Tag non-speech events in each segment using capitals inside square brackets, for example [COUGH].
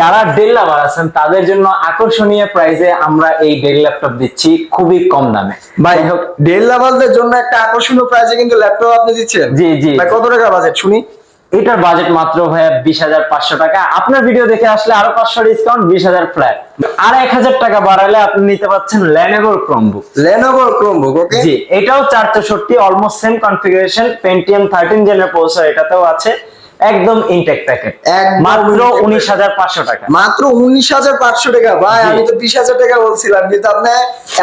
যারা ডেল লাভার আছেন তাদের জন্য আকর্ষণীয় প্রাইসে আমরা এই ডেল ল্যাপটপ দিচ্ছি খুবই কম দামে। ভাই হোক, ডেল লাভারদের জন্য একটা আকর্ষণীয় প্রাইসে কিন্তু ল্যাপটপ আপনি দিচ্ছেন। জি জি। কত টাকা বাজেট শুনি। এটার বাজেট মাত্র ভাইয়া বিশ হাজার পাঁচশো টাকা। আপনার ভিডিও দেখে আসলে আরও পাঁচশো ডিসকাউন্ট বিশ হাজার ফ্ল্যাট আর এক হাজার টাকা বাড়ালে আপনি নিতে পাচ্ছেন ল্যানেভোর ক্রোমবুক লেনোভো ক্রোমবুক ওকে জি এটাও চার চৌষট্টি almost same configuration Pentium thirteen জেনের processor এটাতেও আছে। একদম ইনটেক প্যাকেট মাত্র উনিশ হাজার পাঁচশো টাকা। মাত্র উনিশ হাজার পাঁচশো টাকা। ভাই আমি তো বিশ হাজার টাকা বলছিলাম। কিন্তু আপনি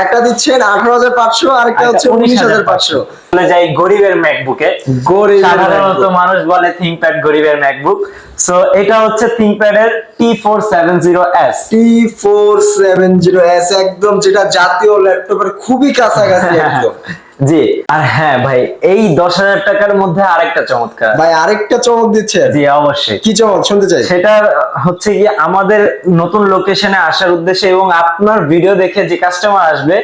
একটা দিচ্ছেন আঠারো হাজার পাঁচশো আর একটা হচ্ছে উনিশ হাজার পাঁচশো। চলে যাই গরিবের ম্যাকবুকে গরিবের সাধারণত মানুষ বলে থিংকপ্যাড গরিবের ম্যাকবুক সো এটা হচ্ছে থিংকপ্যাড এর T four seven zero S T four seven zero S একদম যেটা জাতীয় ল্যাপটপের খুবই কাছাকাছি একদম। [LAUGHS] জি। আর হ্যাঁ ভাই এই দশ হাজার টাকার মধ্যে আরেকটা চমৎকার। ভাই আরেকটা চমক দিচ্ছে জি অবশ্যই। কি চমক? শুনতে চাই। সেটা হচ্ছে কি আমাদের নতুন লোকেশনে আসার উদ্দেশ্যে এবং আপনার ভিডিও দেখে যে কাস্টমার আসবে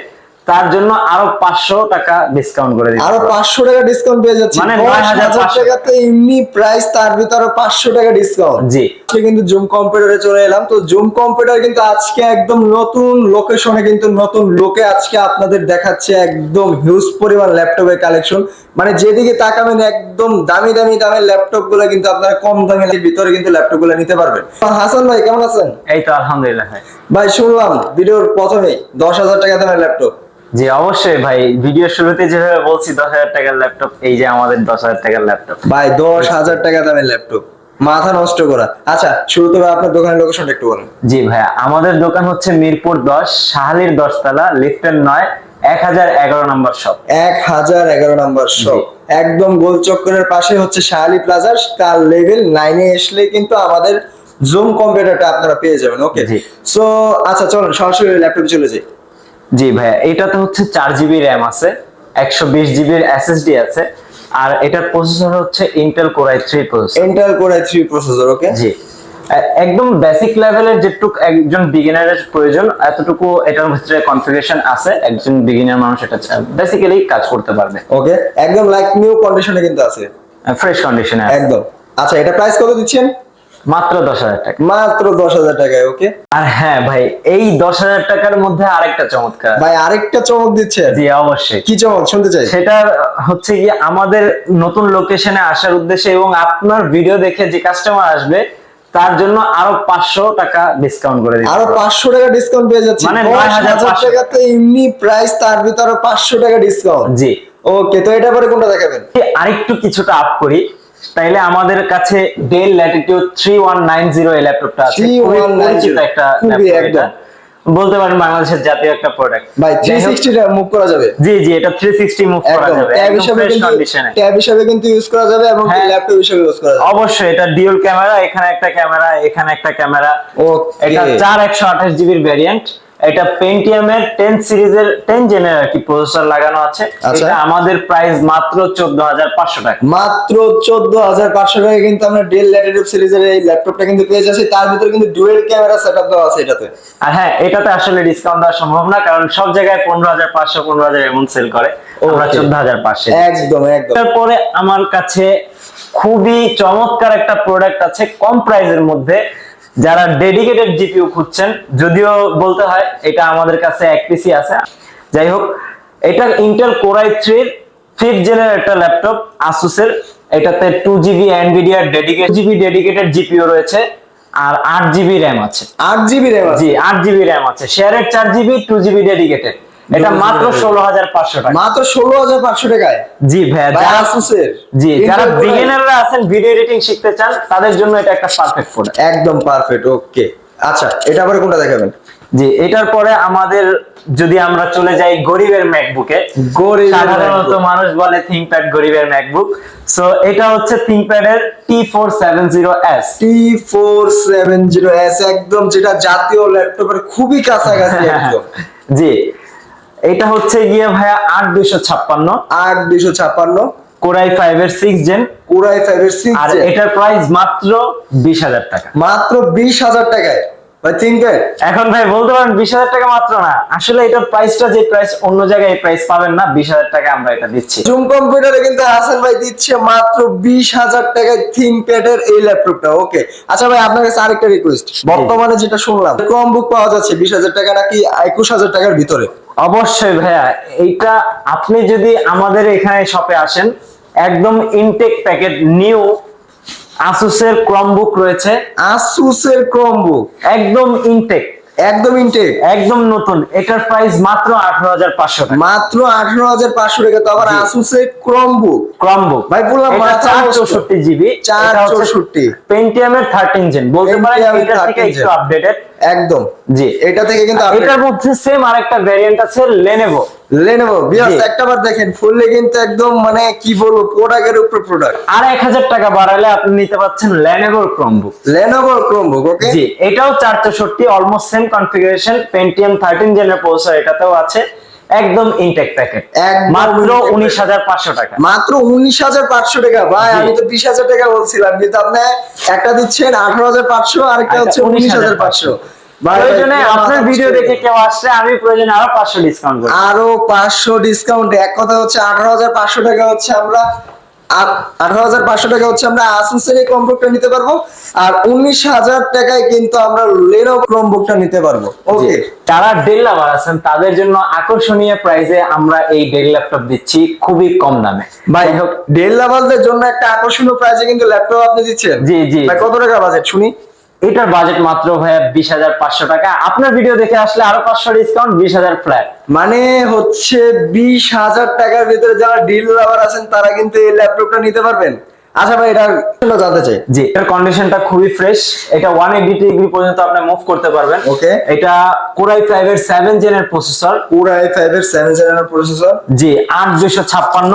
তার জন্য আরও পাঁচশো টাকা ডিসকাউন্ট করে দিচ্ছি আরও পাঁচশো টাকা ডিসকাউন্ট পেয়ে যাচ্ছে। মানে 9,500 হাজার টাকাতে এমনি প্রাইস তার ভিতরে পাঁচশো টাকা ডিসকাউন্ট জি। কিন্তু জুম কম্পিউটারে চলে এলাম। তো জুম কম্পিউটার কিন্তু আজকে একদম নতুন লোকেশনে কিন্তু নতুন লোকে আজকে আপনাদের দেখাচ্ছে একদম হিউজ পরিমাণ ল্যাপটপের কালেকশন মানে যেদিকে তাকাবেন একদম দামি দামি দামের ল্যাপটপগুলো কিন্তু আপনারা কম দামের ভিতরে কিন্তু ল্যাপটপগুলো নিতে পারবেন। হাসান ভাই কেমন আছেন? এই তো আলহামদুলিল্লাহ ভাই। ভাই শুনলাম ভিডিওর প্রথমেই দশ হাজার টাকা দামের ল্যাপটপ জি অবশ্যই ভাই। ভিডিও শুরুতে যেভাবে বলছি দশ হাজার টাকার ল্যাপটপ এই যে আমাদের দশ হাজার টাকার ল্যাপটপ। ভাই দশ হাজার টাকা দামের ল্যাপটপ। মাথা নষ্ট করা। আচ্ছা শুরুতে ভাই আপনার দোকানের লোকেশনটা একটু বলেন। জি ভাইয়া আমাদের দোকান হচ্ছে মিরপুর দশ শাহালির দশতলা লিফটের নয় এক হাজার এগারো নম্বর শপ এক হাজার এগারো নাম্বার শপ একদম গোল চক্করের পাশে হচ্ছে শাহালি প্লাজা তার লেভেল নাইনে আসলে কিন্তু আমাদের জুম কম্পিউটারটা আপনারা পেয়ে যাবেন ওকে জি। সো আচ্ছা চলুন সরাসরি ল্যাপটপ চলে যাই। জি ভাইয়া এটাতে হচ্ছে চার জিবি র্যাম আছে একশো বিশ জিবির এসএসডি আছে আর এটার প্রসেসর হচ্ছে Intel core i three processor Intel core three processor okay জি। একদম বেসিক লেভেলের যেটুকু একজন বিগিনারের প্রয়োজন এতটুকু এটার ভিতরে কনফিগারেশন আছে একজন বিগিনার মানুষ এটা বেসিক্যালি কাজ করতে পারবে। ওকে একদম লাইক নিউ কন্ডিশনে কিন্তু আছে। ফ্রেশ কন্ডিশনে একদম। আচ্ছা এটা প্রাইস কত দিচ্ছেন? মাত্র দশ হাজার টাকা। মাত্র দশ হাজার টাকায় ওকে আর হ্যাঁ ভাই এই দশ হাজার টাকার মধ্যে আরেকটা চমৎকার। ভাই আরেকটা চমক দিচ্ছেন? জি অবশ্যই। কি চমক? শুনতে চাই। সেটা হচ্ছে কি আমাদের নতুন লোকেশনে আসার উদ্দেশ্যে এবং আপনার ভিডিও দেখে যে কাস্টমার আসবে তার জন্য আরও পাঁচশো টাকা ডিসকাউন্ট করে দিচ্ছি আরও পাঁচশো টাকা ডিসকাউন্ট পেয়ে যাচ্ছে। মানে 9,500 হাজার টাকাতে এমনি প্রাইস তার ভিতরে পাঁচশো টাকা ডিসকাউন্ট জি। ওকে তো এটা পরে কোনটা দেখাবেন? আরেকটু কিছুটা আপ করি। তাইলে আমাদের কাছে Dell Latitude three one nine zero এই ল্যাপটপটা আছে। 3190 পরিচিত একটা ল্যাপটপ। বলতে পারেন বাংলাদেশের জাতীয় একটা প্রোডাক্ট ভাই থ্রি সিক্সটিটা মুভ করা যাবে। জি জি এটা থ্রি সিক্সটি মুভ করা যাবে। ট্যাব হিসাবে কিন্তু কন্ডিশনে ট্যাব হিসাবে কিন্তু ইউজ করা যাবে এবং। ল্যাপটপ হিসাবে ইউজ করা যাবে। অবশ্যই এটা ডিউল ক্যামেরা এখানে একটা ক্যামেরা এখানে একটা ক্যামেরা ও এটা চার একশো আঠাশ জিবির ভ্যারিয়েন্ট এটা পেন্টিয়াম এর টেন সিরিজের টেন জেনের আর কি প্রসেসর লাগানো আছে। আচ্ছা। এটা আমাদের প্রাইস মাত্র চোদ্দ হাজার পাঁচশো টাকা। মাত্র চোদ্দ হাজার পাঁচশো টাকা কিন্তু আমরা ডেল ল্যাটিটিউড সিরিজের এই ল্যাপটপটা কিন্তু পেয়ে যাচ্ছি। তার ভিতরে কিন্তু ডুয়েল ক্যামেরা সেটআপ দেওয়া আছে এটাতে। আর হ্যাঁ এটাতে আসলে ডিসকাউন্ট দেওয়া সম্ভব না কারণ সব জায়গায় পনেরো হাজার পাঁচশো পনেরো হাজার এমন সেল করে। আমরা Okay. চোদ্দ হাজার পাঁচশো একদম একদম। তারপরে আমার কাছে খুবই চমৎকার একটা প্রোডাক্ট আছে। কম প্রাইসের মধ্যে যারা ডেডিকেটেড জিপিইউ খুঁজছেন যদিও বলতে হয় এটা আমাদের কাছে এক পিসি আছে। যাই হোক এটা ইন্টেল কোরাই থ্রির ফিফথ জেনের একটা ল্যাপটপ আসুসের এটাতে টু জিবি এনভিডিয়ার ডেডিকেট জিবি ডেডিকেটেড জিপিইউ রয়েছে আর আট জিবি র্যাম আছে। আট জিবি র্যাম জি আট জিবি র্যাম আছে। শেয়ারের চার জিবি টু জিবি ডেডিকেটেড এটা মাত্র ষোলো হাজার পাঁচশো টাকা। মাত্র ষোলো হাজার পাঁচশো টাকায়? জি ভাইয়া যারা আসুসের জি যারা বিগিনাররা আছেন ভিডিও এডিটিং শিখতে চান তাদের জন্য এটা একটা পারফেক্ট প্রোডাক্ট একদম পারফেক্ট ওকে আচ্ছা এটা আবার কোনটা দেখাবেন? জি এটার পরে আমাদের যদি আমরা চলে যাই গরিবের ম্যাকবুকে সাধারণত মানুষ বলে থিংকপ্যাড গরিবের ম্যাকবুক সো এটা হচ্ছে থিংকপ্যাড এর T four seven zero S T four seven zero S একদম যেটা জাতীয় ল্যাপটপের খুবই কাছাকাছি একদম। [LAUGHS] জি এটা হচ্ছে গিয়ে ভাইয়া আট দুইশো ছাপ্পান্ন। আট দুইশো ছাপ্পান্ন। কোরাই ফাইভ এর six gen core i five এর সিক্স আর এটার প্রাইস মাত্র বিশ হাজার টাকা। মাত্র বিশ হাজার টাকায়। এখন ভাই বলতে পারেন বিশ হাজার টাকা মাত্র না। আসলে এটার প্রাইসটা যে প্রাইস অন্য জায়গায় প্রাইস পাবেন না। বিশ হাজার টাকা আমরা এটা দিচ্ছি। জুম কম্পিউটারে কিন্তু হাসান ভাই দিচ্ছে মাত্র বিশ হাজার টাকায় থিঙ্কপ্যাড এর এই ল্যাপটপটা ওকে আচ্ছা ভাই আপনার কাছে আরেকটা রিকোয়েস্ট বর্তমানে যেটা শুনলাম ক্রম বুক পাওয়া যাচ্ছে বিশ হাজার টাকা নাকি একুশ হাজার টাকার ভিতরে? অবশ্যই ভাইয়া এইটা আপনি যদি আমাদের এখানে শপে আসেন একদম ইনটেক প্যাকেট নিউ আসুসের ক্রমবুক রয়েছে। আসুসের ক্রমবুক একদম ইনটেক একদম ইনটেক একদম নতুন। এটার প্রাইস মাত্র আঠারো হাজার পাঁচশো টাকা। মাত্র আঠারো হাজার পাঁচশো টাকা। তো আবার Asus এর Chromebook Chromebook ভাই বললাম নষ্ট। চৌষট্টি জিবি চার চৌষট্টি পেন্টিয়ামের থার্টিন জেন বলতে পারেন Pentium এর এটা থেকে 13 একটু আপডেটেড একদম। জি। এটা থেকে কিন্তু এটার মধ্যে সেম আরেকটা ভ্যারিয়েন্ট আছে লেনেভো লেনোভো বিয়ার্স। জি। একটা বার দেখেন ফুললে কিন্তু একদম মানে কি বলব প্রোডাক্টের উপর প্রোডাক্ট আর এক হাজার টাকা বাড়ালে আপনি নিতে পাচ্ছেন লেনেভোর ক্রমবুক লেনোভো ক্রোমবুক ওকে জি এটাও চার চৌষট্টি almost same configuration Pentium thirteen জেনের processor এটাতেও আছে। একদম ইনটেক প্যাকেট মাত্র intake উনিশ packet। হাজার পাঁচশো টাকা। মাত্র উনিশ হাজার পাঁচশো টাকা। ভাই আমি তো বিশ হাজার টাকা বলছিলাম কিন্তু আপনি একটা দিচ্ছেন আঠারো হাজার পাঁচশো আরেকটা হচ্ছে উনিশ হাজার পাঁচশো। প্রয়োজনে আপনার ভিডিও দেখে কেউ আসলে আমি প্রয়োজনে আরও পাঁচশো ডিসকাউন্ট করি। আরও পাঁচশো ডিসকাউন্ট এক কথা হচ্ছে আঠারো হাজার পাঁচশো টাকা হচ্ছে আমরা আঠারো হাজার পাঁচশো টাকা হচ্ছে আমরা আসুসের এই কম্পিউটার নিতে পারব। আর উনিশ হাজার টাকায় কিন্তু আমরা লেনো ক্রোমবুকটা নিতে পারব। ওকে যারা ডেল লাভার আছেন তাদের জন্য আকর্ষণীয় প্রাইসে আমরা এই ডেল ল্যাপটপ দিচ্ছি খুবই কম দামে। ভাই হোক। ডেল লাভারদের জন্য একটা আকর্ষণীয় প্রাইসে কিন্তু ল্যাপটপ আপনি দিচ্ছেন। জি, জি। কত টাকা বাজেট শুনি। এটার বাজেট মাত্র ভাইয়া বিশ হাজার পাঁচশো টাকা। আপনার ভিডিও দেখে আসলে আরও পাঁচশো ডিসকাউন্ট বিশ হাজার ফ্ল্যাট মানে হচ্ছে বিশ হাজার টাকার ভিতরে যারা ডিল লাভার আছেন তারা কিন্তু এই ল্যাপটপটা নিতে পারবেন। আচ্ছা ভাই এটা জানতে চাই। জি এটার কন্ডিশনটা খুবই ফ্রেশ এটা ওয়ান এইটি ডিগ্রি পর্যন্ত আপনি মুভ করতে পারবেন। Okay. এটা কোরাই ফাইভ এর সেভেন জেনের প্রসেসর পুরা আই ফাইভ এর সেভেন জেনারেল প্রসেসর জি আট দুশো ছাপ্পান্ন।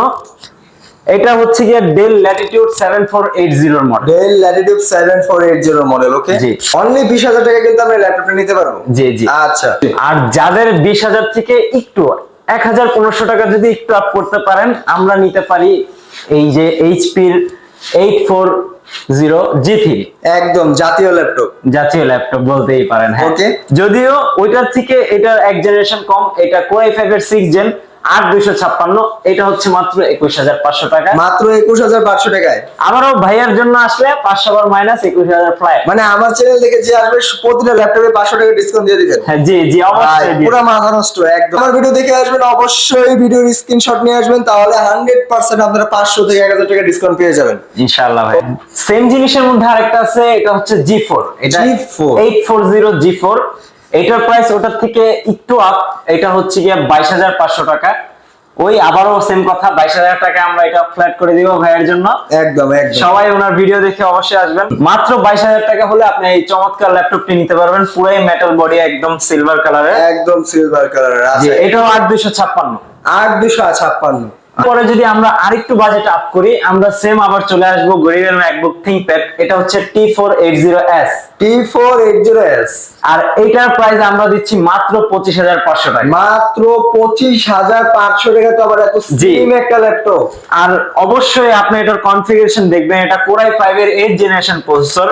এটা হচ্ছে গিয়ে Dell Latitude seven four eight জিরোর model Dell Latitude seven four eight zero model okay জি। অনলি বিশ হাজার টাকা কিন্তু আমরা ল্যাপটপটা নিতে পারব। জি জি। আচ্ছা। আর যাদের বিশ হাজার থেকে একটু এক হাজার পনেরোশো টাকা যদি একটু আপ করতে পারেন আমরা নিতে পারি এই যে এইচপির eight four zero G three একদম জাতীয় ল্যাপটপ জাতীয় ল্যাপটপ বলতেই পারেন হ্যাঁ. যদিও ওইটার থেকে এটা এক জেনারেশন কম এটা কোয়াই ফাইভ এর সিক্স জেন আট দুইশো ছাপ্পান্ন এটা হচ্ছে মাত্র একুশ হাজার পাঁচশো টাকা। মাত্র একুশ হাজার পাঁচশো টাকায়। আমারও ভাইয়ার জন্য আসলে পাঁচশো বার মাইনাস একুশ হাজার ফ্লাইট মানে আমার চ্যানেল থেকে যে আসবে প্রতিটা ল্যাপটপে পাঁচশো টাকা ডিসকাউন্ট দিয়ে দিবেন। হ্যাঁ জি জি অবশ্যই পুরো মাথা নষ্ট একদম। আমার ভিডিও দেখে আসবেন অবশ্যই ভিডিওর স্ক্রিনশট নিয়ে আসবেন তাহলে হান্ড্রেড পার্সেন্ট আপনারা পাঁচশো থেকে এক হাজার টাকা ডিসকাউন্ট পেয়ে যাবেন। ইনশাআল্লাহ ভাই। সেম জিনিসের মধ্যে আরেকটা আছে এটা হচ্ছে জি ফোর এটা G4 eight four zero G four এটার প্রাইস ওটার থেকে একটু আপ এটা হচ্ছে গিয়ে বাইশ হাজার পাঁচশো টাকা। ওই আবারও সেম কথা বাইশ হাজার টাকা আমরা এটা ফ্ল্যাট করে দিব ভাইয়ের জন্য। একদম একদম। সবাই ওনার ভিডিও দেখে অবশ্যই আসবেন। মাত্র বাইশ হাজার টাকা হলে আপনি এই চমৎকার ল্যাপটপটি নিতে পারবেন পুরাই মেটাল বডি একদম সিলভার কালারের একদম সিলভার কালারের এটাও আট দুইশো ছাপ্পান্ন। আট দুশো ছাপ্পান্ন। পরে যদি আমরা আরেকটু বাজেট আপ করি আমরা সেম আবার চলে আসব গরিবের ম্যাকবুক থিংকপ্যাড এটা হচ্ছে T four eight zero S T four eight zero S আর এটার প্রাইস আমরা দিচ্ছি মাত্র পঁচিশ হাজার পাঁচশো টাকা। মাত্র পঁচিশ হাজার পাঁচশো টাকা তো আবার এত স্লিম একটা ল্যাপটপ আর অবশ্যই আপনি এটার কনফিগারেশন দেখবেন এটা কোরাই ফাইভ এর এইট জেনারেশন প্রসেসর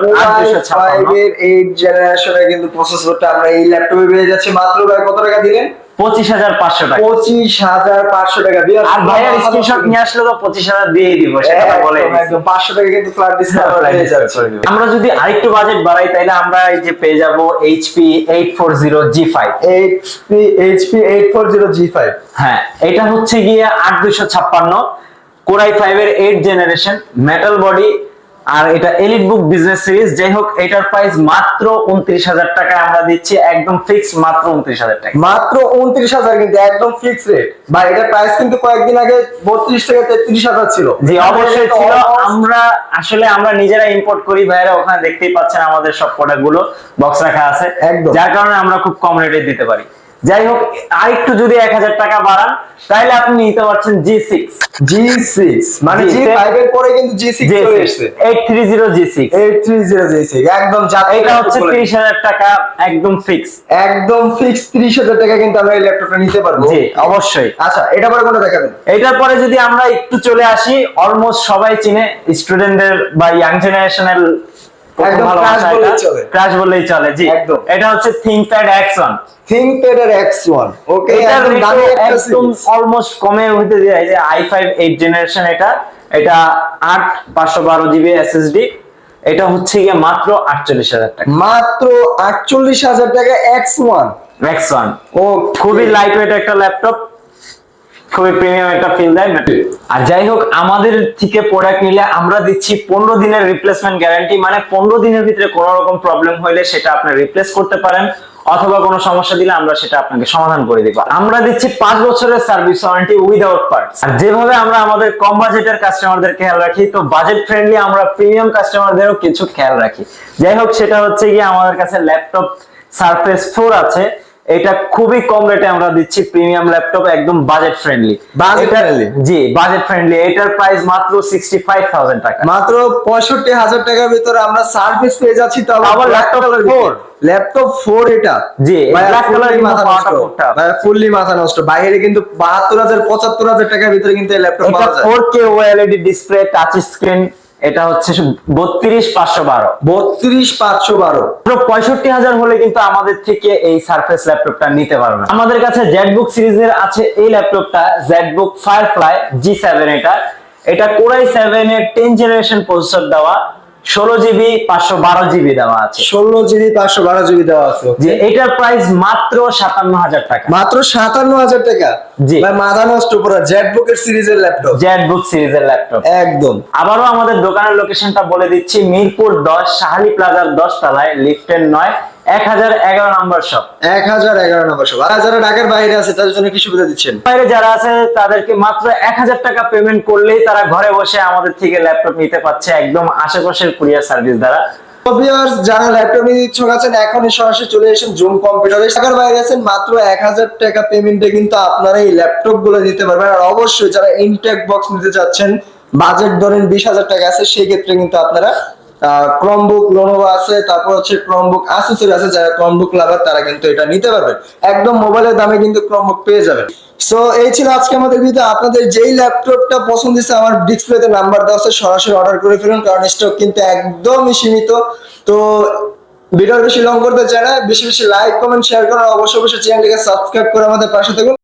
ছাপ্পান্ন। ফাইভ এর এইট জেনারেশনের কিন্তু প্রসেসরটা আমরা এই ল্যাপটপে পেয়ে যাচ্ছি। মাত্র কত টাকা দিলেন? পঁচিশ হাজার পাঁচশো টাকা। পঁচিশ হাজার পাঁচশো টাকা দিয়ে আর ভাইয়ার স্ক্রিনশট নিয়ে আসলে তো পঁচিশ হাজার দিয়েই দিব সেটা বলে পাঁচশো টাকা কিন্তু ফ্ল্যাট ডিসকাউন্ট যাচ্ছে। আমরা যদি আরেকটু বাজেট বাড়াই তাহলে আমরা এই যে পেয়ে যাব HP eight four zero G five HP HP eight four zero G five হ্যাঁ এটা হচ্ছে গিয়ে আট দুশো ছাপ্পান্ন। কোরাই ফাইভ এর এইট জেনারেশন মেটাল বডি আর এটা এলিট বুক বিজনেস সিরিজ যাই হোক এটার প্রাইস মাত্র উনত্রিশ হাজার টাকা। আমরা দিচ্ছি একদম ফিক্স মাত্র উনত্রিশ হাজার টাকা। মাত্র উনত্রিশ হাজার কিন্তু একদম ফিক্স রেট বা এটার প্রাইস কিন্তু কয়েকদিন আগে বত্রিশ থেকে তেত্রিশ হাজার ছিল। জি অবশ্যই ছিল। আমরা আসলে আমরা নিজেরা ইম্পোর্ট করি ভাইরা ওখানে দেখতেই পাচ্ছেন আমাদের সব প্রোডাক্টগুলো বক্স রাখা আছে। একদম। যার কারণে আমরা খুব কম রেটে দিতে পারি। যাই হোক আরেকটু যদি এক হাজার টাকা বাড়ান তাহলে আপনি নিতে পারছেন জি সিক্স জি সিক্স মানে জি ফাইভ এর পরে কিন্তু জি সিক্স চলে এসেছে। Eight three zero G six eight three zero G six একদম এটা হচ্ছে ত্রিশ হাজার টাকা একদম ফিক্স একদম ফিক্স ত্রিশ হাজার টাকা কিন্তু আমরা এই ল্যাপটপটা নিতে পারব। জি অবশ্যই। আচ্ছা এটা পরে কোনটা দেখাবেন? এটার পরে যদি আমরা একটু চলে আসি অলমোস্ট সবাই চিনে স্টুডেন্টদের বা ইয়াং জেনারেশনের crash বললেই চলে। ক্রাশ জি। একদম। এটা হচ্ছে থিংকপ্যাড X1 ThinkPad এর X1 ওকে একদম দামি রেটও একটা একদম series। অলমোস্ট কমে হইতে যায় যে i5 8 জেনারেশন এটা। এটা 8 512 জিবি এসএসডি এটা হচ্ছে গিয়ে মাত্র 48000 টাকা। মাত্র আটচল্লিশ হাজার টাকা X1 X1 ও খুবই লাইট ওয়েট একটা ল্যাপটপ খুবই প্রিমিয়াম একটা ফিল দেয় আর যাই হোক, আমাদের থেকে প্রোডাক্ট নিলে আমরা দিচ্ছি পনেরো দিনের রিপ্লেসমেন্ট গ্যারান্টি মানে পনেরো দিনের ভিতরে কোনো রকম প্রবলেম হইলে সেটা আপনি রিপ্লেস করতে পারেন, অথবা কোনো সমস্যা দিলে আমরা সেটা আপনাকে সমাধান করে দিব। আমরা দিচ্ছি পাঁচ বছরের সার্ভিস ওয়ারেন্টি উইদাউট পার্টস আর যেভাবে আমরা আমাদের কম বাজেটের কাস্টমারদের খেয়াল রাখি, তো বাজেট ফ্রেন্ডলি আমরা প্রিমিয়াম কাস্টমারদেরও কিছু খেয়াল রাখি। যাই হোক, সেটা হচ্ছে গিয়ে আমাদের কাছে ল্যাপটপ সারফেস ফোর আছে। এটা খুবই কম রেটে আমরা দিচ্ছি প্রিমিয়াম ল্যাপটপ একদম বাজেট ফ্রেন্ডলি Budget friendly? জি বাজেট ফ্রেন্ডলি এটার প্রাইস মাত্র সিক্সটি ফাইভ থাউজেন্ড টাকা। মাত্র পঁয়ষট্টি হাজার টাকার ভিতরে আমরা সার্ভিস পেয়ে যাচ্ছি তো আবার laptop four। ল্যাপটপ ফোর এটা। জি, color কিন্তু মাথা নষ্ট। খুব ফুললি মাথা নষ্ট। বাইরে কিন্তু বাহাত্তর হাজার পঁচাত্তর হাজার টাকার ভিতরে কিন্তু এই ল্যাপটপ পাওয়া যায়। Four K OLED display touch screen এটা হচ্ছে বত্রিশ পাঁচশো বারো। বত্রিশ পাঁচশো বারো। পঁয়ষট্টি হাজার হলে কিন্তু আমাদের থেকে এই সার্ফেস ল্যাপটপটা নিতে পারবে। আমাদের কাছে জেটবুক সিরিজের আছে এই ল্যাপটপটা জেটবুক ফায়ারফ্লাই জি সেভেন এটা। এটা কোরাই সেভেন এর টেন জেনারেশন প্রসেসর দেওয়া। ষোলো জিবি পাঁচশো বারো জিবি দেওয়া আছে। ষোলো জিবি পাঁচশো বারো জিবি দেওয়া আছে যে এটার প্রাইস মাত্র সাতান্ন হাজার টাকা। মাত্র সাতান্ন হাজার টাকা? জি। ভাই মাথা নষ্ট পুরো জেটবুকের সিরিজের ল্যাপটপ জেটবুক সিরিজের ল্যাপটপ একদম। আবারও আমাদের দোকানের লোকেশনটা বলে দিচ্ছি মিরপুর দশ শাহালি প্লাজার দশ তলায় লিফটের নয় এক হাজার এগারো নম্বর শপ এক হাজার এগারো নম্বর সব আর যারা ঢাকার বাইরে আছে তাদের জন্য কি সুবিধা দিচ্ছেন? বাইরে যারা আছে তাদেরকে মাত্র এক হাজার টাকা পেমেন্ট করলেই তারা ঘরে বসে আমাদের থেকে ল্যাপটপ নিতে পারছে একদম আশেপাশের কুরিয়ার সার্ভিস দ্বারা। viewers, যারা ল্যাপটপ নিতে ইচ্ছুক আছেন এখনই সরাসরি চলে এসেন জুম কম্পিউটারে বাইরে আছেন মাত্র এক হাজার টাকা পেমেন্টে কিন্তু আপনারা এই ল্যাপটপগুলো নিতে পারবেন। আর অবশ্যই যারা ইনটেক বক্স নিতে চাচ্ছেন বাজেট ধরেন বিশ হাজার টাকা আছে সেই ক্ষেত্রে কিন্তু আপনারা ক্রমবুক আছে, তারপর হচ্ছে ক্রমবুক আছে, যারা ক্রমবুক লাভার তারা কিন্তু এটা নিতে পারবেন একদম মোবাইলের দামে কিন্তু ক্রমবুক পেয়ে সো এই ছিল আজকে আমাদের ভিডিও আপনাদের যেই ল্যাপটপটা পছন্দ আমার ডিসপ্লেতে নাম্বার দেওয়া আছে, সরাসরি অর্ডার করে ফেলুন, কারণ স্টক কিন্তু একদমই সীমিত। তো ভিডিও বেশি লং করতে চাই না, বেশি বেশি লাইক কমেন্ট শেয়ার করুন অবশ্যই অবশ্যই চ্যানেলটিকে সাবস্ক্রাইব করে আমাদের পাশে থাকুন।